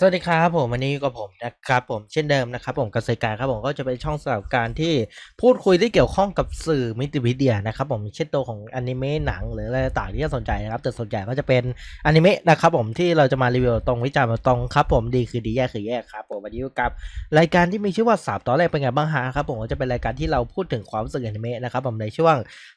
สวัสดีครับผมวันนี้กับผมนะครับผมเช่นเดิมนะครับผมกษตรการครับผมก็จะเป็นช่องสำหรับการที่พูดคุยที่เกี่ยวข้องกับสื่อมิติวิทยานะครับผมเช่นตัวของอนิเมะหนังหรืออะไรต่างที่น่าสนใจนะครับแต่สนใหญ่ก็จะเป็นอนิเมะนะครับผมที่เราจะมารีวิวตรงวิจารณ์ตรงครับผมดีคือดีแย่คือแย่ครับผมวันนี้กับรายการที่มีชื่อว่าสามตอนแรกเป็นไงบ้างฮะครับผมก็จะเป็นรายการที่เราพูดถึงความรู้สึกอนิเมะนะครับผมในช่วง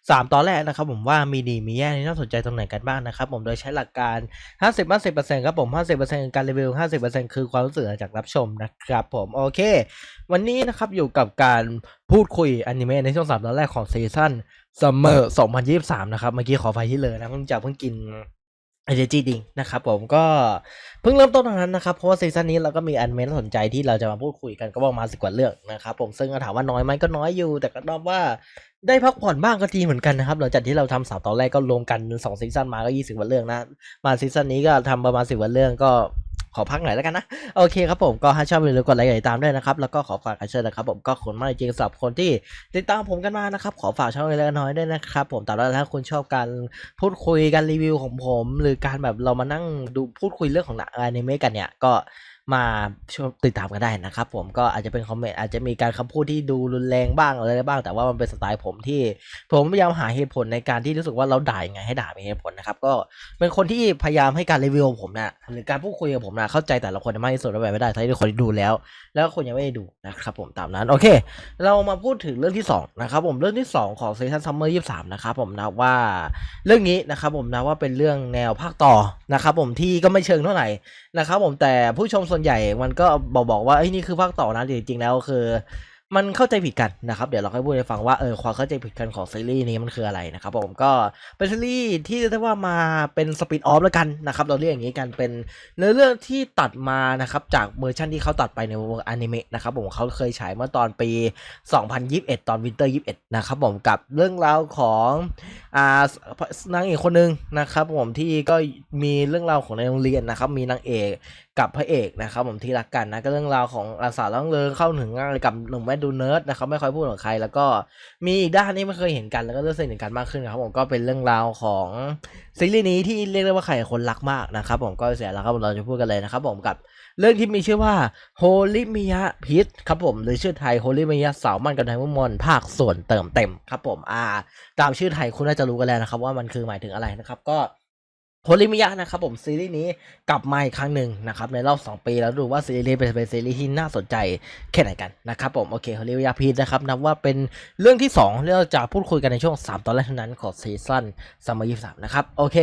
สามตอนแรกนะครับผมว่ามีดีมีแย่น่าสนใจตรงไหนกันบ้างนะครับผมโดยใช้หลักการ 50 50%ครับผม50%การรีวิว50%คือความรู้สึกจากรับชมนะครับผม โอเค วันนี้นะครับอยู่กับการพูดคุยอนิเมะในช่วงสามตอนแรกของซีซั่นซัมเมอร์2023 นะครับ เมื่อกี้ขอไฟที่เลยนะเพิ่งจะเพิ่งกินไอเจจีดิงนะครับผมก็เพิ่งเริ่มต้นเท่านั้นนะครับ เพราะว่าซีซั่นนี้เราก็มีอนิเมะน่สนใจที่เราจะมาพูดคุยกันก็ประมาณสิบกว่าเรื่องนะครับผมซึ่งถามว่าน้อยไหมก็น้อยอยู่ แต่ก็นับว่าได้พักผ่อนบ้างก็ดีเหมือนกันนะครับหลังจากที่เราทำสามตอนแรกก็รวมกันสองซีซั่นมาก็ยี่สิบกว่าเรื่องนะ มาซีซั่นนี้ก็ทำประมาณสิบวันเรื่องก็ ขอพักหน่อยแล้วกันนะ โอเคครับผมก็ถ้าชอบอย่าลืมกดไลค์กดติดตามด้วยนะครับ แล้วก็ขอฝากกันเชิญนะครับ ผมก็ขอบคุณมากจริงสำหรับคนที่ติดตามผมกันมานะครับ ขอฝากช่องเล็กน้อยด้วยนะครับ ผมแต่ว่าถ้าคุณชอบการพูดคุยการรีวิวของผม หรือการแบบเรามานั่งดูพูดคุยเรื่องของหนังอนิเมะกันเนี่ยก็ มาช่วยติดตามกันได้นะครับผมก็อาจจะเป็นคอมเมนต์อาจจะมีการคำพูดที่ดูรุนแรงบ้างอะไรบ้าง แต่ว่ามันเป็นสไตล์ผมที่ ผมพยายามหาเหตุผลในการที่รู้สึกว่าเราด่ายังไงให้ด่ามีเหตุผลนะครับก็เป็นคนที่พยายามให้การรีวิวผมนะหรือการพูดคุยกับผมนะเข้าใจแต่ละคนมากที่สุดและแบบไม่ได้ถ้าทุกคนดูแล้ว แล้วคนยังไม่ได้ดูนะครับผมตามนั้นโอเค เรามาพูดถึงเรื่องที่สองนะครับผมเรื่องที่สองของซีซั่นซัมเมอร์ยี่สามนะครับผมนะว่าเรื่องนี้นะครับผมนะว่าเป็นเรื่องแนวภาคต่อนะครับผมที่ก็ไม่เชิงเท่าไหร่นะครับผมแต่ผู้ชมส่วนใหญ่มันก็บอกบอกว่าเอ้ยนี่คือภาคต่อนะจริงๆแล้วคือ มันเข้าใจผิดกันนะครับ เดี๋ยวเราค่อยพูดให้ฟังว่าเออความเข้าใจผิดกันของซีรีส์นี้มันคืออะไรนะครับผมก็เป็นซีรีส์ที่เรียกได้ว่ามาเป็นสปินออฟแล้วกันนะครับเราเรียกอย่างนี้กันเป็นเนื้อเรื่องที่ตัดมานะครับจากเวอร์ชันที่เขาตัดไปในวงอนิเมะนะครับผมเขาเคยฉายเมื่อตอนปี 2021 ตอนวินเตอร์21นะครับผมกับเรื่องราวของอ่านางเอกคนหนึ่งนะครับผมที่ก็มีเรื่องราวของในโรงเรียนนะครับมีนางเอกกับพระเอกนะครับผมที่รักกันนะก็เรื่องราวของอาสาล่องเริงเข้าถึงงายกับหนุ่มแม่ดูเนิร์ดนะครับไม่ค่อยพูดกับใคร แล้วก็มีอีกด้านที่ไม่เคยเห็นกันแล้วก็เริ่มสนิทกันมากขึ้นครับผมก็เป็นเรื่องราวของซีรีส์นี้ที่เรียกได้ว่าใครคนรักมากนะครับผมก็เสียแล้วครับเราจะพูดกันเลยนะครับผมกับเรื่องที่มีชื่อว่าโฮลิมิยะพิษครับผมหรือชื่อไทยโฮลิมิยะสาวมันกันไทยมุมมนภาคส่วนเติมเต็มครับผมอ่า ตามชื่อไทยคุณน่าจะรู้กันแล้วนะครับว่ามันคือหมายถึงอะไรนะครับก็ โฮลิมิยะนะครับผมซีรีส์นี้กลับมาอีกครั้งหนึ่งนะครับในรอบ 2 ปีแล้วดูว่าซีรีส์เป็นเป็นซีรีส์ที่น่าสนใจแค่ไหนกันนะครับผมโอเคโฮลิมิยะพีนะครับนับว่าเป็นเรื่องที่ 2 ที่เราจะพูดคุยกันในช่วง 3 ตอนแรกเท่านั้นของซีซั่นซัมเมอร์ยี่สามนะครับโอเค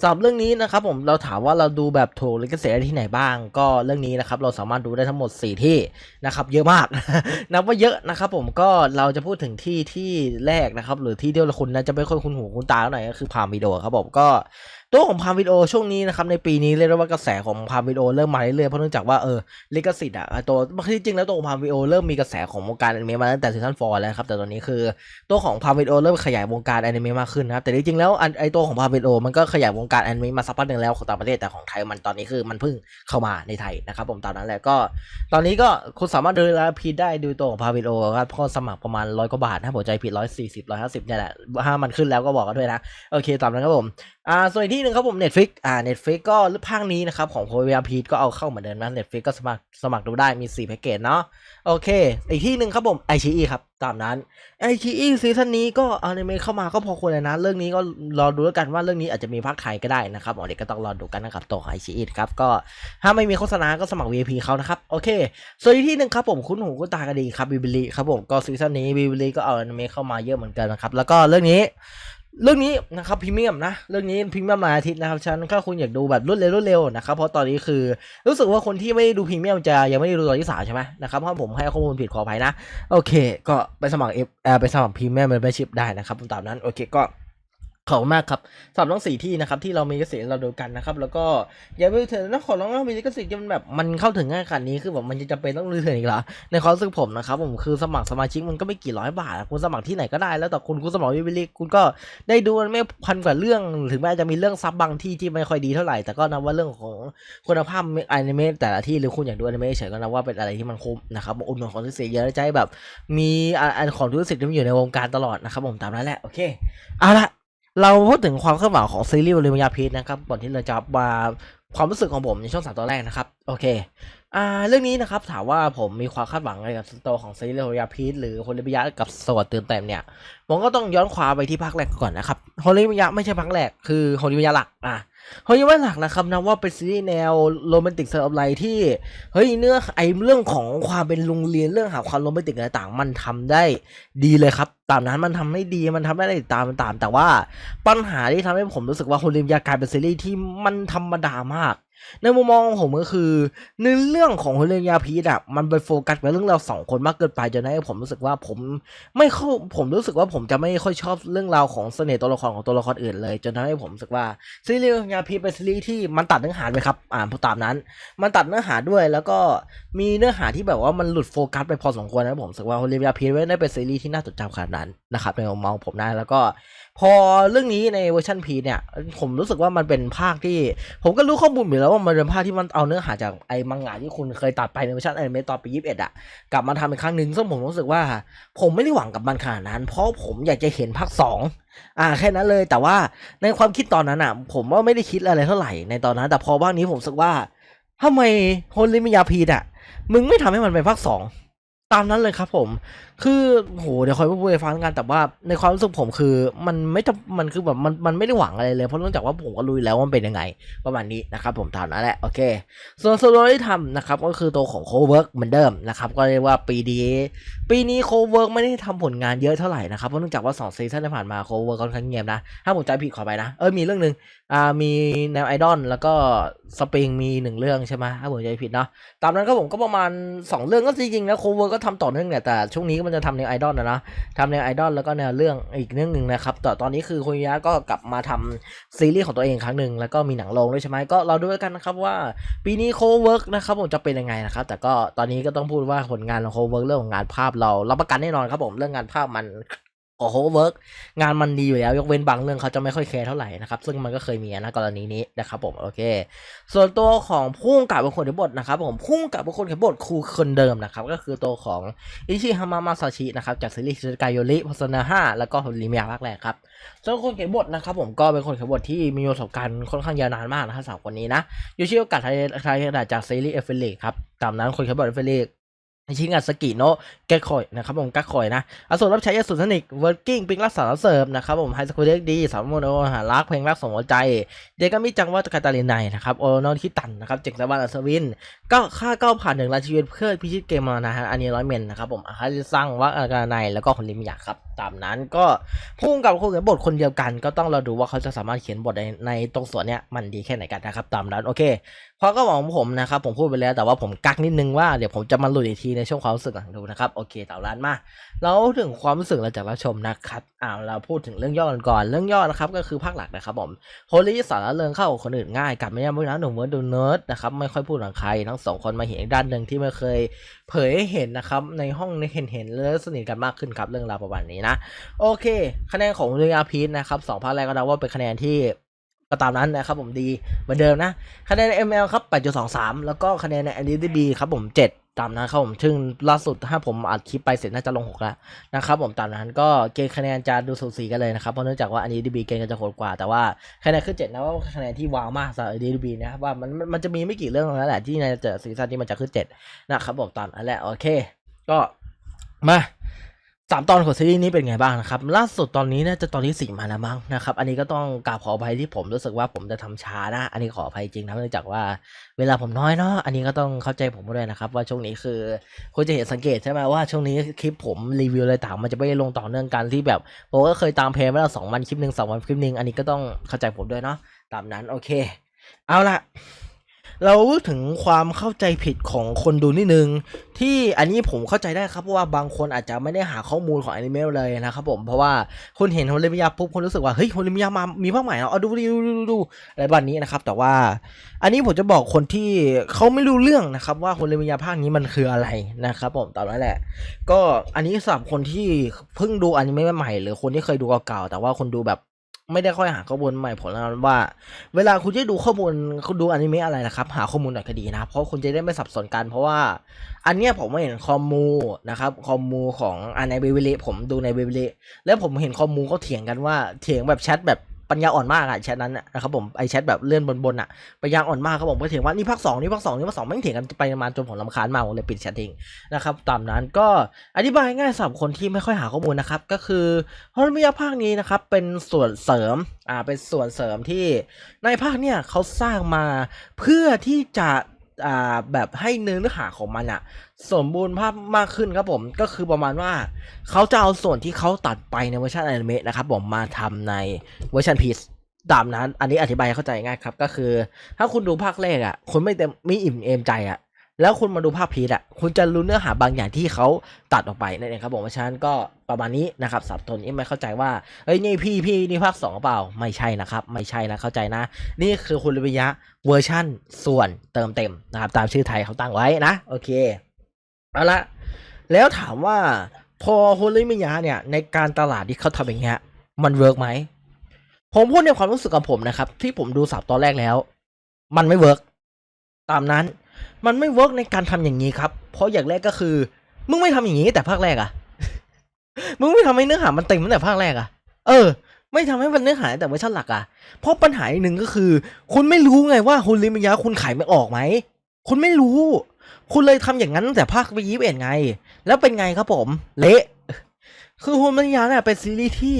สำหรับเรื่องนี้นะครับผมเราถามว่าเราดูแบบถูกลิขสิทธิ์ที่ไหนบ้าง ก็เรื่องนี้นะครับเราสามารถดูได้ทั้งหมด 4 ที่นะครับเยอะมากนับว่าเยอะนะครับผมก็เราจะพูดถึงที่ที่แรกนะครับหรือที่ที่คุณน่าจะไม่ค่อยคุ้นหูคุ้นตาเท่าไหร่ก็คือพามิโอครับผมก็ ตัวของพามวิดีโอช่วงนี้นะครับในปีนี้เรียกได้ว่ากระแสของพามวิดีโอเริ่มมาเรื่อยๆเพราะเนื่องจากว่าเออลิขสิทธิ์อะตัวที่จริงแล้วตัวของพามวิดีโอเริ่มมีกระแสของวงการอนิเมะมาตั้งแต่ซีซั่น4แล้วครับแต่ตอนนี้คือตัวของพามวิดีโอเริ่มขยายวงการอนิเมะมากขึ้นนะครับแต่จริงๆแล้วไอตัวของพามวิดีโอมันก็ขยายวงการอนิเมะมาสักพักหนึ่งแล้วของต่างประเทศแต่ของไทยมันตอนนี้คือมันเพิ่งเข้ามาในไทยนะครับผมตามนั้นแหละก็ ตอนนี้ก็คุณสามารถดูแลพีได้ดูตัวของพาวิโอครับเพราะสมัครประมาณร้อยกว่าบาทถ้าผมใจผิดร้อยสี่สิบร้อยห้าสิบเนี่ยแหละถ้ามันขึ้นแล้วก็บอกกันด้วยนะโอเคตามนั้นครับผม อ่าส่วนอีกที่หนึ่งครับผม Netflix อ่า Netflix ก็ภาคนี้นะครับ ของ p o เ a พีก็เอาเข้าเหมือนเดิมนะ Netflix ก็สมัครสมัครดูได้มี 4 แพ็กเกจเนาะโอเค อีกที่หนึ่งครับผม i อ e ครับ ตามนั้น i อ e ซีซั่นนี้ก็อนิเมะเข้ามาก็พอควรเลยนะ เรื่องนี้ก็รอดูแล้วกันว่าเรื่องนี้อาจจะมีภาคไทยก็ได้นะครับเด็กก็ต้องรอดูกันนะครับตัวของ i อ e ครับก็ถ้าไม่มีโฆษณาก็สมัคร VIP เขานะครับโอเคส่วนอีกที่หนึ่งครับผมคุ้นหูคุ้นตากันดีครับบิบิลีครับผมก็ซีซั่นนี้บิบิลีก็เอาอนิเมะเข้ามาเยอะเหมือนกันนะครับแล้วก็เรื่องนี้ เรื่องนี้นะครับพรีเมียมนะ เรื่องนี้พรีเมียมรายอาทิตย์นะครับฉันถ้าคุณอยากดูแบบรวดเร็วรวดเร็วนะครับเพราะตอนนี้คือรู้สึกว่าคนที่ไม่ได้ดูพรีเมียมจะยังไม่ได้ดูตอนที่สามใช่ไหมนะครับเพราะผมให้ข้อมูลผิดขออภัยนะ โอเค ก็ไปสมัครเอฟไปสมัครพรีเมียมเมมเบอร์ชิพได้นะครับตามนั้นโอเคก็ ขอบมากครับสำหรับทั้งสี่ที่นะครับที่เรามีกระสิทธิ์เราดูกันนะครับ แล้วก็อย่าไปเถื่อนนะขอร้องนะมีลิขสิทธิ์มันแบบมันเข้าถึงง่ายขนาดนี้คือแบบมันจะจำเป็นต้องรีเทิร์นอีกเหรอในความรู้สึกผมนะครับผมคือสมัครสมาชิกมันก็ไม่กี่ร้อยบาทคุณสมัครที่ไหนก็ได้แล้วแต่คุณคุณสมัครวิบิลิคุณก็ได้ดูมันไม่พันกว่าเรื่องถึงแม้จะมีเรื่องซับบางที่ที่ไม่ค่อยดีเท่าไหร่แต่ก็นับว่าเรื่องของคุณภาพอนิเมะแต่ละที่หรือคุณอยากดูอนิเมะเฉยก็นับว่าเป็นอะไรที่มันคุ้มนะครับอุดหนุนของทุกสิ่งเยอะใจแบบ มีอันของทุกสิ่งที่มันอยู่ในวงการตลอดนะครับผมตามนั้นแหละโอเคเอาละ เราพูดถึงความเคลื่อนไหวของซีรีส์เรมยาพีชนะครับก่อนที่เราจะมาความรู้สึกของผมในช่วงสามตอนแรกนะครับ โอเค อ่าเรื่องนี้นะครับถามว่าผมมีความคาดหวังอะไรกับตัวของซีรีส์โฮลิยาพีทหรือโฮลิมิยะกับสวัสดิ์เตือนเต็มเนี่ยผมก็ต้องย้อนความไปที่ภาคแรกก่อนนะครับโฮลิมิยะไม่ใช่ภาคแรกคือโฮลิมิยะหลักอะโฮลิมิยะหลักนะครับนะว่าเป็นซีรีส์แนวโรแมนติกเซอร์ฟไลที่เฮ้ยเนื้อไอเรื่องของความเป็นโรงเรียนเรื่องหาความโรแมนติกอะไรต่างมันทำได้ดีเลยครับตามนั้นมันทำได้ดีมันทำได้ติดตามมันตาม แต่ว่าปัญหาที่ทำให้ผมรู้สึกว่าโฮลิมิยะกลายเป็นซีรีส์ที่มันธรรมดามาก ในมุมมองของผมก็คือในเรื่องของโฮลิมิยะพีดอะมันไปโฟกัสไปเรื่องเราวสองคนมากเกินไปจนทำให้ผมรู้สึกว่าผมไม่เข้าผมรู้สึกว่าผมจะไม่ค่อยชอบเรื่องราวของเสน่ห์ตัวละครของตัวละครอื่นเลย จนทำให้ผมรู้สึกว่าซีรีส์ยาพีเป็นซีรีส์ที่มันตัดเนื้อหาไปครับอ่านตามนั้น มันตัดเนื้อหาด้วยแล้วก็มีเนื้อหาที่แบบว่ามันหลุดโฟกัสไปพอสมควรนะผมรู้สึกว่าโฮลิยาพีไม่ได้เป็นซีรีส์ที่น่าจดจำขนาดนั้นนะครับในมุมมองผมนะแล้วก็ พอเรื่องนี้ในเวอร์ชันพีเนี่ยผมรู้สึกว่ามันเป็นภาคที่ ผมก็รู้ข้อมูลอยู่แล้วว่ามันเป็นภาคที่มันเอาเนื้อหาจากไอ้มังงะที่คุณเคยตัดไปในเวอร์ชันอนิเมะตอนปียี่สิบเอ็ดอะกลับมาทำอีกครั้งหนึ่งซึ่งผมรู้สึกว่า ผมไม่ได้หวังกับมันขนาดนั้น เพราะผมอยากจะเห็นภาคสองอ่าแค่นั้นเลยแต่ว่าในความคิดตอนนั้นอะผมว่าไม่ได้คิดอะไรเท่าไหร่ในตอนนั้น แต่พอภาคนี้ผมรู้สึกว่าทำไมโฮลิมิยาพีดอะมึงไม่ทำให้มันเป็นภาคสอง ตามนั้นเลยครับผม คือโหเดี๋ยวคอยพูดให้ฟังกันแต่ว่าในความรู้สึกผมคือมันไม่จำมันคือแบบมันมันไม่ได้หวังอะไรเลย เพราะเนื่องจากว่าผมก็รู้อยู่แล้วว่ามันเป็นยังไง ประมาณนี้นะครับผมตามนั้นแหละโอเค ส่วนโซโลที่ทำนะครับก็คือตัวของโคเวิร์กเหมือนเดิมนะครับก็เรียกว่าปีนี้ปีนี้โคเวิร์กไม่ได้ทำผลงานเยอะเท่าไหร่นะครับเพราะเนื่องจากว่า2ซีซั่นที่ผ่านมาโคเวิร์กค่อนข้างเงียบนะถ้าผมจำผิดขอไปนะเออมีเรื่องหนึ่งอ่ามีแนวไอดอลแล้วก็สปริงมีหนึ่งเรื่องใช่ไหมถ้าผมจำผิดเนาะตามนั้นก็ผมก็ประมาณ 2 เรื่องก็จริงๆแล้วโคเวอร์กทำต่อเนื่องเนี่ยแต่ช่วงนี้มันจะทำแนวไอดอลนะนะทำแนวไอดอลแล้วก็แนวเรื่องอีกเรื่องหนึ่งนะครับแต่ตอนนี้คือคุยะก็กลับมาทำซีรีส์ของตัวเองครั้งหนึ่งแล้วก็มีหนังลงด้วยใช่ไหมก็เราดูกันนะครับว่าปีนี้โคเวิร์กนะครับผมจะเป็นยังไงนะครับแต่ก็ตอนนี้ก็ต้องพูดว่าผลงานของโคเวิร์กเรื่องของงานภาพเรารับประกันแน่นอนครับผมเรื่องงานภาพมัน ของโคเวิร์กงานมันดีอยู่แล้ว ยกเว้นบางเรื่องเขาจะไม่ค่อยแคร์เท่าไหร่นะครับ ซึ่งมันก็เคยมีนะกรณีนี้นะครับผมโอเค ส่วนตัวของพุ่งกับเป็นคนเขียนบทนะครับผมพุ่งกับเป็นคนเขียนบทครูคนเดิมนะครับ ก็คือตัวของอิชิฮามามาซาชินะครับจากซีรีส์ชิกายโยริพัสนาห้าแล้วก็ฮอลิเมียภาคแรกครับส่วนคนเขียนบทนะครับผมก็เป็นคนเขียนบทที่มีประสบการณ์ค่อนข้างยาวนานมากนะครับสามคนนี้นะยูชิโอกะไทยไทยจากซีรีส์เอฟเฟลิครับตามนั้นคนเขียนบทเอฟเฟลิ ชิงอัสกิโนะแกคอยนะครับผมกักคอยนะอสูรรับใช้ยาสุสนิกเวิร์กิ้งปิงรักษาเสริมนะครับผมไฮสคูลเด็กดีสามโมโนหารักเพลงรักสมหัวใจ เดกามิจังว่าคาตาลินไนนะครับโอโนคิตันนะครับเจ็กซาวานอัศวินก็ค่าเก้าผ่านหนึ่งล้าชีวิตเพื่อพิชิตเกมมานะฮะอันนี้ร้อยเมนนะครับผมอาฮาริซังว่าอากาไนแล้วก็คนลิมยาครับตามนั้นก็พุ่งกับคนเขียนบทคนเดียวกัน ก็ต้องเราดูว่าเขาจะสามารถเขียนบทในในตรงส่วนเนี้ยมันดีแค่ไหนกันนะครับตามนั้นโอเคพอก็บอกของผมนะครับผมพูดไปแล้วแต่ว่าผมกักนิดนึงว่าเดี๋ยวผมจะมาหลุดอีกทีในช่วงความรู้สึกหลังดูนะครับโอเคตามร้านมาเราถึงความรู้สึกเราจากรับชมนะครับอ่าเราพูดถึงเรื่องย่อกันก่อนเรื่องย่อนะครับก็คือภาคหลักนะครับผมโฮลี่สารเริงเข้าคนอื่นง่ายกลับไม่ยากไม่นะหนุ่มเวิร์ดดูเนิร์ดนะครับไม่ค่อยพูดกับใครทั้งสองคนมาเห็นอีกด้านหนึ่งที่ไม่เคย เผยให้เห็นนะครับในห้องในเห็นเห็นๆแล้วสนิทกันมากขึ้นครับเรื่องราวประมาณนี้นะโอเค คะแนนของเรียพีทนะครับสองภาคแรกก็นับว่าเป็นคะแนนที่ ก็ตามนั้นนะครับผมดีเหมือนเดิมนะคะแนนใน ML ครับ 8.23 แล้วก็คะแนนใน NDB ครับผม 7 ตามนั้นครับผมซึ่งล่าสุดถ้าผมอัดคลิปไปเสร็จน่าจะลง 6 แล้วนะครับผมตามนั้นก็เกณฑ์คะแนนจะดูสูสีกันเลยนะครับ เพราะเนื่องจากว่า NDB เกณฑ์ก็จะโหดกว่า แต่ว่าคะแนนขึ้น7นะว่าคะแนนที่ว้าวมากสำหรับ NDB นะครับว่ามันมันจะมีไม่กี่เรื่องเท่านั้นแหละที่ในเจอซีซั่นที่มันจะขึ้น7นะครับผมตามนั้นแหละโอเค ก็มา สามตอนของซีรีส์นี้เป็นไงบ้างนะครับล่าสุดตอนนี้น่าจะตอนที่สี่มาแล้วมั้งนะครับอันนี้ก็ต้องกราบขออภัยที่ผมรู้สึกว่าผมจะทำช้านะอันนี้ขออภัยจริงนะเนื่องจากว่าเวลาผมน้อยเนาะอันนี้ก็ต้องเข้าใจผมด้วยนะครับว่าช่วงนี้คือคุณจะเห็นสังเกตใช่ไหมว่าช่วงนี้คลิปผมรีวิวอะไรต่างมันจะไม่ลงต่อเนื่องกันที่แบบผมก็เคยตามเพลงมาแล้วสองวันคลิปหนึ่งสองวันคลิปหนึ่งอันนี้ก็ต้องเข้าใจผมด้วยเนาะตามนั้นโอเค เอาละ เราพูดถึงความเข้าใจผิดของคนดูนิดนึง ที่อันนี้ผมเข้าใจได้ครับเพราะว่าบางคนอาจจะไม่ได้หาข้อมูลของอนิเมะเลยนะครับผมเพราะว่าคุณเห็นโฮลิมิยาปุ๊บคุณรู้สึกว่าเฮ้ยโฮลิมิยามามีภาคใหม่แล้วเอาดูดูดูดูดูอะไรแบบนี้นะครับ แต่ว่าอันนี้ผมจะบอกคนที่เขาไม่รู้เรื่องนะครับ ว่าโฮลิมิยาภาคนี้มันคืออะไรนะครับ ผมตามนั้นแหละ ก็อันนี้สำหรับคนที่เพิ่งดูอนิเมะใหม่หรือคนที่เคยดูเก่าๆแต่ว่าคนดูแบบ ไม่ได้ค่อยหาข้อมูลใหม่ผมแนะนว่า เวลาคุณจะดูข้อมูลคุณดูอนิเมะอะไรนะครับ หาข้อมูลหน่อยก็ดีนะเพราะคุณจะได้ไม่สับสนกัน เพราะว่า อันเนี้ยผมไม่เห็นคอมมูนะครับคอมมูของอันในเบเบเลผมดูในเบเบเลแล้วผมเห็นคอมมูเขาเถียงกันว่าเถียงแบบแชทแบบ ปัญญาอ่อนมากอะแชทนั้นน่ะนะครับผมไอแชทแบบเลื่อนบนๆอะปัญญาอ่อนมากครับผมก็เถียงว่านี่ภาคสองนี่ภาคสองนี่ภาคสองไม่เถียงกันไปมาจนผมลำคาญมากผมเลยปิดแชททิ้งนะครับตามนั้นก็อธิบายง่ายสำหรับคนที่ไม่ค่อยหาข้อมูลนะครับก็คือฮอร์มิยาภาคนี้นะครับเป็นส่วนเสริมอ่าเป็นส่วนเสริมที่ในภาคเนี่ยเขาสร้างมาเพื่อที่จะ อ่าแบบให้เนื้อหาของมันอะสมบูรณ์ภาพมากขึ้นครับผมก็คือประมาณว่าเขาจะเอาส่วนที่เขาตัดไปในเวอร์ชันอนิเมะนะครับผมมาทำในเวอร์ชันพีซตามนั้น อันนี้อธิบายเข้าใจง่ายครับ ก็คือ ถ้าคุณดูภาคแรกอะคุณไม่เต็มไม่อิ่มเอมใจอะ แล้วคุณมาดูภาคพีซอะ คุณจะรู้เนื้อหาบางอย่างที่เขาตัดออกไปนั่นเองครับผมเพราะฉะนั้นก็ประมาณนี้นะครับสับทนที่ไม่เข้าใจว่าเอ้ยนี่พี่พี่นี่ภาคสองเปล่าไม่ใช่นะครับ ไม่ใช่นะเข้าใจนะ นี่คือคุณริวิยะเวอร์ชั่นส่วนเติมเต็มนะครับ ตามชื่อไทยเขาตั้งไว้นะ โอเคเอาละแล้วถามว่าพอโฮลิมิยะเนี่ยในการตลาดที่เขาทำอย่างเงี้ยมันเวิร์กไหมผมพูดในความรู้สึกของผมนะครับ ที่ผมดูสับตอนแรกแล้ว มันไม่เวิร์กตามนั้น มันไม่เวิร์กในการทำอย่างนี้ครับ เพราะอย่างแรกก็คือ มึงไม่ทำอย่างนี้แต่ภาคแรกอะมึงไม่ทำให้เนื้อหามันเต็มตั้งแต่ภาคแรกอะเออ ไม่ทำให้มันเนื้อหาแต่เวอร์ชันหลักอะเพราะปัญหาอีกหนึ่งก็คือ คุณไม่รู้ไงว่าโฮลิมิยะคุณขายไม่ออกไหม คุณไม่รู้ คุณเลยทำอย่างนั้นตั้งแต่ภาคไปยี่สิบเอ็ดไง แล้วเป็นไงครับผม เละ คือโฮมนิยาเนี่ยเป็นซีรีส์ที่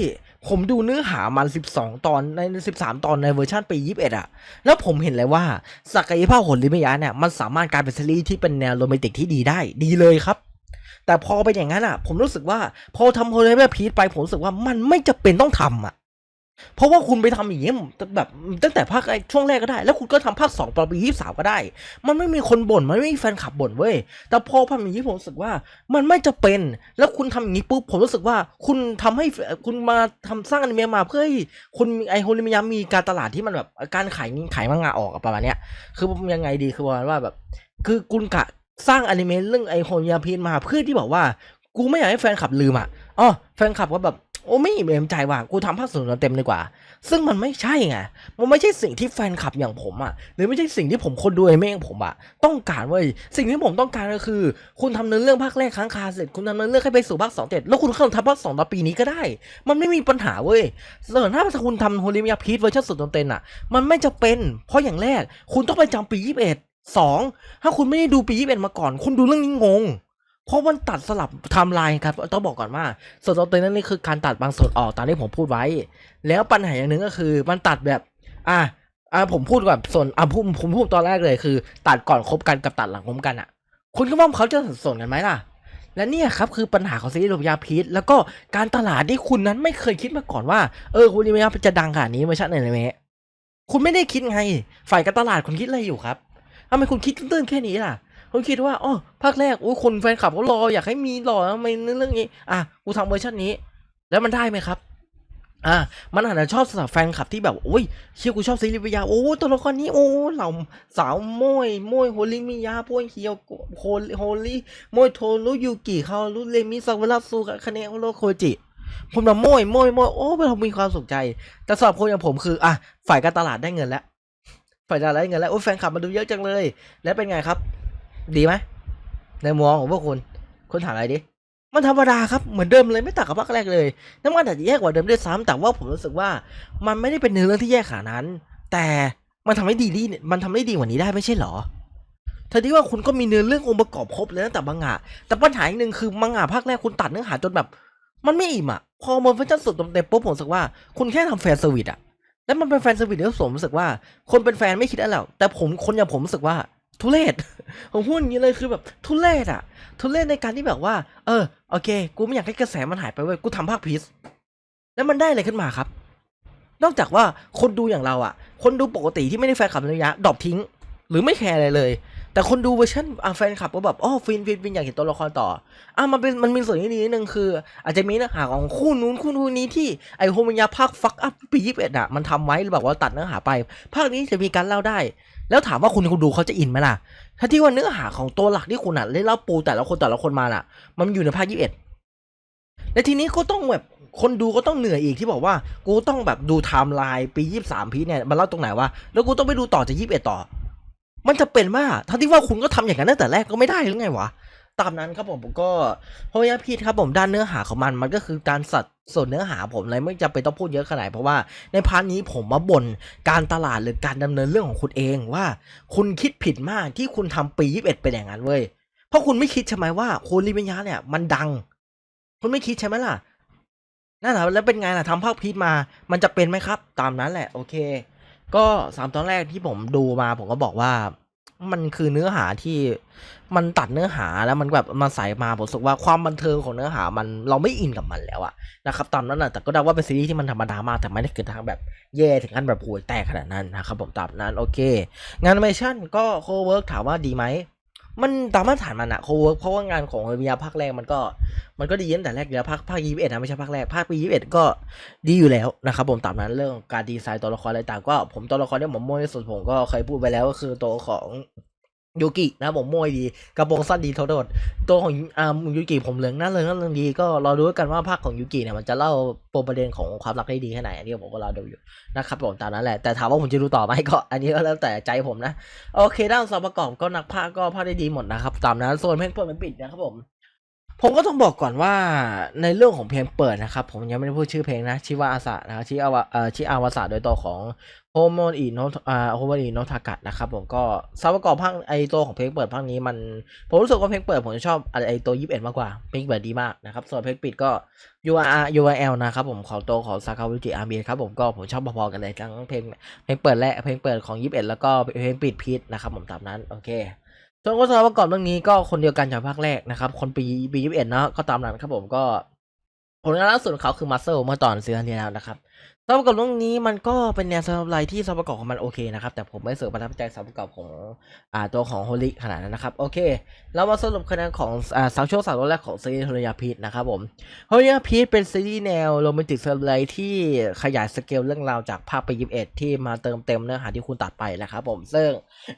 ผมดูเนื้อหามัน 12 ตอนใน 13 ตอนในเวอร์ชันปี 21อะแล้วผมเห็นเลยว่าศักยภาพของลิมิยะเนี่ยมันสามารถกลายเป็นซีรีส์ที่เป็นแนวโรแมนติกที่ดีได้ดีเลยครับ แต่พอเป็นอย่างนั้นอะผมรู้สึกว่าพอทำโฮลิมิยาพีทไปผมรู้สึกว่ามันไม่จะเป็นต้องทำอะ เพราะว่าคุณไปทำอย่างนี้แบบตั้งแต่ภาคช่วงแรกก็ได้ แล้วคุณก็ทำภาคสองตอนปียี่สามก็ได้ มันไม่มีคนบ่นมันไม่มีแฟนคลับบ่นเว้ยแต่พอทำอย่างนี้ผมรู้สึกว่า มันไม่จะเป็น แล้วคุณทำอย่างนี้ปุ๊บผมรู้สึกว่า คุณทำให้คุณมาทำสร้างอนิเมะมาเพื่อให้คุณไอโฮลิมิยามีการตลาดที่มันแบบการขายขายมังงะออกประมาณเนี้ยคือยังไงดีคือประมาณว่าแบบ คือคุณกะสร้างอนิเมะเรื่องไอโฮลิมิยาพีนมาเพื่อที่บอกว่า กูไม่อยากให้แฟนคลับลืมอะอ๋อแฟนคลับก็แบบ โอ้ไม่อิ่มเอมใจว่ะกูทำภาคศูนย์เต็มดีกว่า ซึ่งมันไม่ใช่ไงมันไม่ใช่สิ่งที่แฟนคลับอย่างผมอะหรือไม่ใช่สิ่งที่ผมคนดูไอเมงผมอะต้องการเว้ยสิ่งที่ผมต้องการก็คือ คุณทำเนื้อเรื่องภาคแรกค้างคาเสร็จคุณทำเนื้อเรื่องให้ไปสู่ภาคสองเสร็จแล้วคุณเข้าทำภาคสองตอนปีนี้ก็ได้ มันไม่มีปัญหาเว้ยส่วนถ้าคุณทำโฮลิมยาพีทเวอร์ชันสุดเต็มอะมันไม่จะเป็น เพราะอย่างแรก คุณต้องไปจำปียี่สิบเอ็ดสองถ้าคุณไม่ได้ดูปียี่สิบมาก่อน คุณดูเรื่องนี้งง เพราะมันตัดสลับไทม์ไลน์ครับต้องบอกก่อนว่าส่วนตัวเต็นั่นนี่คือการตัดบางส่วนออกตามที่ผมพูดไว้ แล้วปัญหาอย่างหนึ่งก็คือมันตัดแบบ อะอะผมพูดก่อนส่วนอะผมผมพูดตอนแรกเลยคือ ตัดก่อนคบกันกับตัดหลังคบกันอะ คุณก็ว่าเขาจะสับสนกันไหมล่ะ และเนี่ยครับคือปัญหาของซีรีส์โรบยาพีทแล้วก็การตลาดที่คุณนั้นไม่เคยคิดมาก่อนว่าเออคุณริมยาจะดังขนาดนี้เวอร์ชันอนิเมะคุณไม่ได้คิดไง ฝ่ายการตลาดคุณคิดอะไรอยู่ครับทำไมคุณคิดตื้นๆแค่นี้ล่ะ คุณคิดว่าอ๋อภาคแรกโอ้ยคนแฟนคลับเขารออยากให้มีรอทำไมเรื่องนี้ อะกูทำเวอร์ชันนี้ แล้วมันได้ไหมครับอะมันอาจจะชอบสำหรับแฟนคลับที่แบบโอ้ยเชี่ยกูชอบซีรีส์วิยาโอ้ตัวละครนี้โอ้เหล่าสาวโมยโมยโฮลิมิยาพวกเฮียวโฮโฮลิโมยโทรุยูกิเขารุเลมิซาวาราซูคาเนะโอโรโคจิผมแบบโมยโมยโมยโอ้เรามีความสุขใจ แต่สำหรับคนอย่างผมคืออะฝ่ายการตลาดได้เงินแล้วฝ่ายการตลาดได้เงินแล้วโอ้แฟนคลับมาดูเยอะจังเลย แล้วเป็นไงครับ ดีไหมในมุมมองของพวกคุณคุณถามอะไรดิมันธรรมดาครับเหมือนเดิมเลยไม่ต่างกับภาคแรกเลยน้ำมันอาจจะแย่กว่าเดิมด้วยซ้ำแต่ว่าผมรู้สึกว่า มันไม่ได้เป็นเนื้อเรื่องที่แย่ขนาดนั้น แต่มันทำให้ดีดีมันทำได้ดีกว่านี้ได้ไม่ใช่เหรอเธอที่ว่าคุณก็มีเนื้อเรื่ององค์ประกอบครบเลยตั้งแต่มังงะแต่ปัญหาอีกหนึ่งคือมังงะภาคแรกคุณตัดเนื้อหาจนแบบ มันไม่อิ่มอะพอมันเวอร์ชันสุดเต็มปุ๊บผมรู้สึกว่าคุณแค่ทำแฟนเซอร์วิสอะแล้วมันเป็นแฟนเซอร์วิสที่ผมรู้สึกว่า คนเป็นแฟนไม่คิดอะไรหรอกแต่ผมคนอย่างผมรู้สึกว่า ทุเรศผมพูดอย่างนี้เลยคือแบบทุเรศอะทุเรศในการที่แบบว่า เออโอเค กูไม่อยากให้กระแสมันหายไปเว้ยกูทำภาคพีซแล้วมันได้อะไรขึ้นมาครับ นอกจากว่าคนดูอย่างเราอะคนดูปกติที่ไม่ได้แฟนคลับระยะดรอปทิ้ง หรือไม่แคร์อะไรเลย แต่คนดูเวอร์ชันแฟนคลับก็แบบอ๋อฟินฟินฟินอยากเห็นตัวละครต่ออะมันเป็นมันมีส่วนที่ดีนิดนึงคือ อาจจะมีเนื้อหาของคู่นู้นคู่นู้นนี้ที่ไอโฮมิยาภาคฟักอัพปียี่สิบเอ็ดอะมันทำไว้หรือแบบว่าตัดเนื้อหาไป ภาคนี้จะมีการเล่าได้ แล้วถามว่าคุณคุณดูเขาจะอินไหมล่ะ ถ้าที่ว่าเนื้อหาของตัวหลักที่คุณอะเล่นเล่าปูแต่ละคนแต่ละคนมาน่ะ มันอยู่ในภาคยี่สิบเอ็ดและทีนี้ก็ต้องแบบคนดูก็ต้องเหนื่อยอีกที่บอกว่า กูต้องแบบดูไทม์ไลน์ปียี่สามพีเนี่ยมันเล่าตรงไหนวะแล้วกูต้องไปดูต่อจากยี่สิบเอ็ดต่อ มันจะเป็นว่าถ้าที่ว่าคุณก็ทำอย่างนั้นตั้งแต่แรกก็ไม่ได้หรือไงวะตามนั้นครับผมผมก็เพราะว่าพีทครับผมด้านเนื้อหาของมันมันก็คือการสัด ส่วนเนื้อหาผมเลยไม่จำเป็นต้องพูดเยอะขนาดเพราะว่าในพาร์ทนี้ผมมาบ่นการตลาดหรือการดำเนินเรื่องของคุณเองว่า คุณคิดผิดมากที่คุณทำปียี่สิบเอ็ดเป็นอย่างนั้นเว้ยเพราะคุณไม่คิดใช่ไหมว่าโคลิเมิยะเนี่ยมันดัง คุณไม่คิดใช่ไหมล่ะนั่นแหละแล้วเป็นไงล่ะทำภาคพีทมา มันจะเป็นไหมครับ ตามนั้นแหละ โอเค ก็สามตอนแรกที่ผมดูมาผมก็บอกว่า มันคือเนื้อหาที่มันตัดเนื้อหาแล้วมันแบบมาใส่มาผมรู้สึกว่าความบันเทิงของเนื้อหามันเราไม่อินกับมันแล้วอะนะครับตอนนั้นนะแต่ก็ได้ว่าเป็นซีรีส์ที่มันธรรมดามากแต่ไม่ได้เกิดทางแบบแย่ถึงขั้นแบบห่วยแตกขนาดนั้นนะครับผมตามนั้นโอเค งานแอนิเมชั่นก็โคเวิร์กถามว่าดีไหม มันตามมาตรฐานมันอะโคเวิร์กเพราะว่างานของเมียภาคแรกมันก็มันก็ดีตั้งแต่แรกอยู่แล้วภาคภาคยี่สิบเอ็ดนะไม่ใช่ภาคแรกภาคปียี่สิบเอ็ดก็ดีอยู่แล้วนะครับผมตามนั้นเรื่องการดีไซน์ตัวละครอะไรต่างก็ผมตัวละครที่ผมโมยที่สุดผมก็เคยพูดไปแล้วก็คือตัวของ ยูกินะผมมวยดีกระโปรงสั้นดีทษโดดตัวของอ่ายูกิผมเหลืองน่าเลืองน่าเลืองดีก็รอดูกันว่าภาคของยูกิเนี่ยมันจะเล่าปมประเด็นของความรักได้ดีแค่ไหนอันนี้ผมก็รอดูอยู่นะครับผมตามนั้นแหละแต่ถามว่าผมจะดูต่อไหมก็ อันนี้ก็แล้วแต่ใจผมนะ โอเคด้านสอบประกอบก็นักภาคก็ภาคได้ดีหมดนะครับตามนั้นส่วนเพลงเปิดมันปิดนะครับผม ผมก็ต้องบอกก่อนว่าในเรื่องของเพลงเปิดนะครับ ผมยังไม่ได้พูดชื่อเพลงนะชิวาอาสะนะครับชิอาวะเอ่อชิอาวาสะโดยตัวของโฮโมนอิโนอ่าโฮโมนอิโนทากะนะครับผมก็ส่วประกอบภาคไอตัวของเพลงเปิดภาคนี้มัน ผมรู้สึกว่าเพลงเปิดผมชอบไอตัวยี่สิบเอ็ดมากกว่าเพลงเปิดดีมากนะครับส่วนเพลงปิดก็ URL URL นะครับผมของตัวของซากาวิจิอาร์มียครับผมก็ผมชอบพอๆกันเลยทั้งเพลงเพลงเปิดและเพลงเปิดของยี่สิบเอ็ดแล้วก็เพลงปิดพีทนะครับผมตามนั้นโอเค ส่วนก็สำประกอบเรื่องนี้ก็คนเดียวกันจากภาคแรกนะครับ คนปีปียี่สิบเอ็ดเนาะก็ตามนั้นครับผมก็ผลงานล่าสุดของเขาคือมาเซลเมื่อตอนซีซั่นที่แล้วนะครับ สำหรับประกอบเรื่องนี้มันก็เป็นแนวสำหรับไรที่สับประกอบของมันโอเคนะครับ แต่ผมไม่เสือประทับใจสำหรับประกอบของอ่าตัวของโฮลิขนาดนั้นนะครับ โอเค เรามาสรุปคะแนนของอ่าสามช่วงสามตอนแรกของซีรีส์โฮลิยาพีทนะครับผมโฮลิยาพีทเป็นซีรีส์แนวโรแมนติกสำหรับไรที่ขยายสเกลเรื่องราวจากภาคปียี่สิบเอ็ดที่มาเติมเต็มเนื้อหาที่คุณตัดไปนะครับผมซึ่ง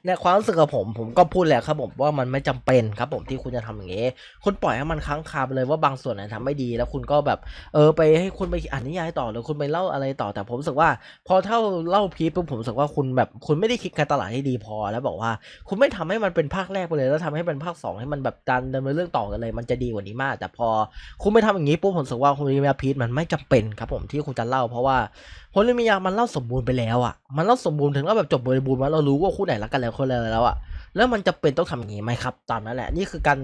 ในความรู้สึกของผมผมก็พูดแหละครับผมว่ามันไม่จำเป็นครับผมที่คุณจะทำอย่างนี้คุณปล่อยให้มันค้างคาไปเลยว่าบางส่วนไหนทำไม่ดี แล้วคุณก็แบบเออไปให้คุณไปอ่านนิยายต่อหรือคุณไปเล่าอะไรต่อแต่ผมรู้สึกว่า พอเท่าเล่าพีปุ๊บผมรู้สึกว่าคุณแบบคุณไม่ได้คิดการตลาดให้ดีพอ แล้วบอกว่า คุณไม่ทำให้มันเป็นภาคแรกไปเลย แล้วทำให้เป็นภาคสองให้มันแบบการดำเนินเรื่องต่อกันเลย มันจะดีกว่านี้มาก แต่พอคุณไม่ทำอย่างนี้ปุ๊บผมรู้สึกว่าคุณมียาพีมันไม่จำเป็นครับผมที่คุณจะเล่าเพราะว่าโฮลิมิยามันเล่าสมบูรณ์ไปแล้วอะมันเล่าสมบูรณ์ถึงแล้วแบบจบบริบูรณ์ว่าเรารู้ว่าคู่ไหนรักกันแล้วคนอะไรแล้วอะแล้วมันจะเป็นต้องทำอย่างนี้ไหมครับ ตามนั้นแหละ นี่คือการ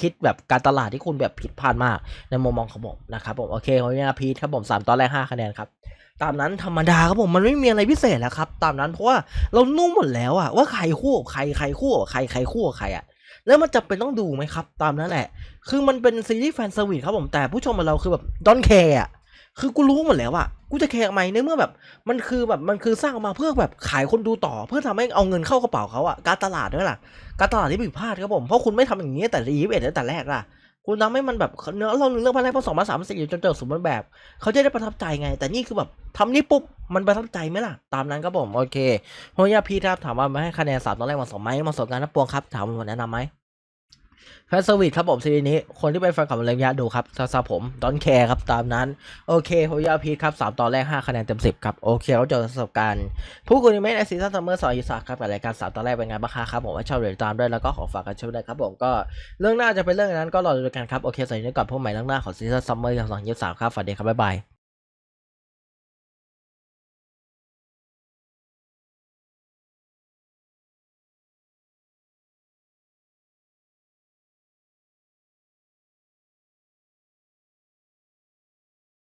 คิดแบบการตลาดที่คุณแบบผิดพลาดมาก ในมุมมองของผมนะครับผม โอเคโฮลิมิยพีทครับผมสามตอนแรกห้าคะแนนครับ ตามนั้นธรรมดาครับผมมันไม่มีอะไรพิเศษแล้วครับ ตามนั้นเพราะว่าเรานุ่มหมดแล้วอะว่าใครคู่กับใครใครคู่กับใครใครคู่กับใครอะแล้วมันจะเป็นต้องดูไหมครับ ตามนั้นแหละ คือมันเป็นซีรีส์แฟนเซอร์วิสครับผมแต่ผู้ชมของเราคือแบบดอนแคร์อะคือกูรู้หมดแล้วอะกูจะแคร์ทำไมในเมื่อแบบ มันคือแบบมันคือสร้างมาเพื่อแบบขายคนดูต่อ เพื่อทำให้เอาเงินเข้ากระเป๋าเขาอะการตลาดด้วยล่ะ การตลาดที่ผิดพลาดครับผมเพราะคุณไม่ทำอย่างนี้แต่ยี่สิบเอ็ดตั้งแต่แรกล่ะ คุณทำให้มันแบบเนื้อเราเรื่องภาคแรกภาคสองภาคสามภาสี่จนเจอสมบูรณ์แบบ เขาจะได้ประทับใจไง แต่นี่คือแบบทำนี่ปุ๊บมันประทับใจไหมล่ะ ตามนั้นครับผม โอเคโฮยาพีครับถามว่ามาให้คะแนนสามตอนแรกมาะสมไหมมาะสมกันนะปวงครับ ถามว่าแนะนำไหม แฟนสวิตครับผมซีรีส์นี้ คนที่เป็นแฟนคลับรื่องยะดูครับซาซาผมดอนแคร์ครับตามนั้น โอเคโฮยาพีครับสามตอนแรกห้าคะแนนเต็มสิบครับ โอเคเราเจอประสบการณ์ผู้คุยไม่ในซีซั่นซัมเมอร์สองอีสาครับกับรายการสามตอนแรกเป็นไงบ้างครับผมว่าชอบเรียนตามด้วยแล้วก็ขอฝากกันช่วยด้วยครับผมก็เรื่องหน้าจะเป็นเรื่องนั้นก็รอดูกันครับโอเคสำหรับนี้ก่อนพบใหม่เรื่องหน้าของซีซั่นซัมเมอร์สองยี่สามครับฝันดีครับบ๊ายบาย